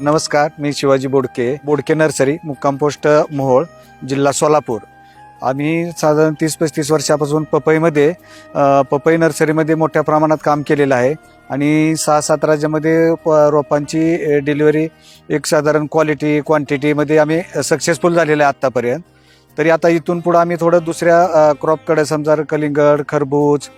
नमस्कार मी शिवाजी बोडके बोडके नर्सरी मुक्काम पोस्ट मोहोळ जिल्हा सोलापूर. आम्ही साधारण तीस पस्तीस वर्षापासून पपईमध्ये पपई नर्सरीमध्ये मोठ्या प्रमाणात काम केलेलं आहे आणि सहा सात राज्यामध्ये प रोपांची डिलिव्हरी एक साधारण क्वालिटी क्वांटिटीमध्ये आम्ही सक्सेसफुल झालेलं आहे आत्तापर्यंत. तरी आता इथून पुढं आम्ही थोडं दुसऱ्या क्रॉपकडे समजा कलिंगड खरबूज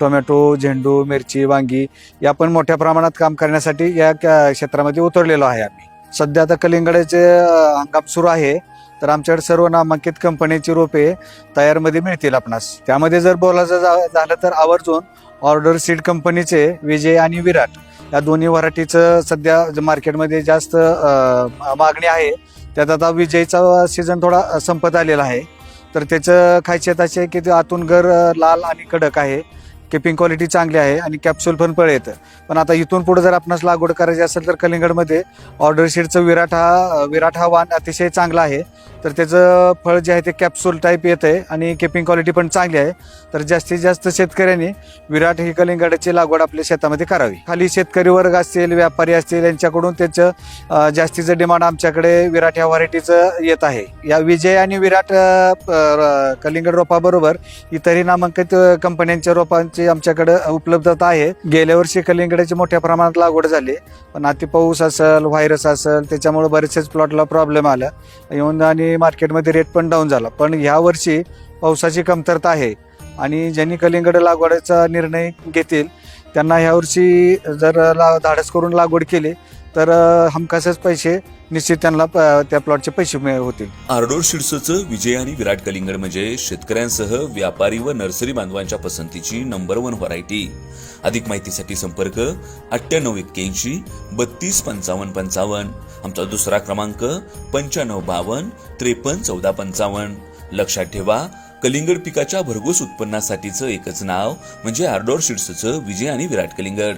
टोमॅटो झेंडू मिरची वांगी या पण मोठ्या प्रमाणात काम करण्यासाठी या क्षेत्रामध्ये उतरलेलो आहे आम्ही. सध्या आता कलिंगडाचे हंगाम सुरू आहे. तर आमच्याकडे सर्व नामांकित कंपनीची रोपे तयारमध्ये मिळतील आपणास. त्यामध्ये जर बोलायचं झालं तर आवर्जून ऑर्डर सीड कंपनीचे विजय आणि विराट या दोन्ही व्हरायटीचं सध्या मार्केटमध्ये जास्त मागणी आहे. त्यात आता विजयचा सीझन थोडा संपत आलेला आहे. तर त्याचं खायचे असे आहे की ते आतून घर लाल आणि कडक आहे. किपिंग क्वालिटी चांगली आहे आणि कॅप्सूल पण पळ येतं पण आता इथून पुढे जर आपणास लागवड करायची असेल तर कलिंगडमध्ये ऑर्डर शीटचं विराट हा विराट हा वाण अतिशय चांगला आहे. तर त्याचं फळ जे आहे ते कॅप्सूल टाईप येतं आहे आणि किपिंग क्वालिटी पण चांगली आहे. तर जास्तीत जास्त शेतकऱ्यांनी विराट ही कलिंगडाची लागवड आपल्या शेतामध्ये करावी. खाली शेतकरी वर्ग असतील व्यापारी असतील यांच्याकडून त्याचं जास्तीचं डिमांड आमच्याकडे विराट ह्या व्हरायटीचं येत आहे. या विजय आणि विराट कलिंगड रोपाबरोबर इतरही नामांकित कंपन्यांच्या रोपां रोपांची आमच्याकडे उपलब्धता आहे गेल्या वर्षी कलिंगडाची मोठ्या प्रमाणात लागवड झाली. पण अति पाऊस असेल व्हायरस असेल त्याच्यामुळे बरेचसेच प्लॉटला प्रॉब्लेम आला. येऊन आणि मार्केटमध्ये रेट पण डाऊन झाला. पण ह्या वर्षी पावसाची कमतरता आहे. आणि ज्यांनी कलिंगड लागवडाचा निर्णय घेतील त्यांना ह्यावर्षी जर ला- धाडस करून लागवड केली तर हमखासच पैसे निश्चित त्यांना प- त्या प्लॉटचे पैसे होतील. आर्डोर शिरसचं विजय आणि विराट कलिंगड म्हणजे शेतकऱ्यांसह व्यापारी व नर्सरी बांधवांच्या पसंतीची नंबर वन व्हरायटी अधिक माहितीसाठी संपर्क अठ्ठ्याण्णव एक्क्याऐंशी बत्तीस पंचावन्न पंचावन्न. आमचा दुसरा क्रमांक पंच्याण्णव बावन्न त्रेपन्न चौदा पंचावन्न. लक्षात ठेवा कलिंगड पिकाच्या भरघोस उत्पन्नासाठीचं एकच नाव म्हणजे आर्डोर शिरसचं विजय आणि विराट कलिंगड.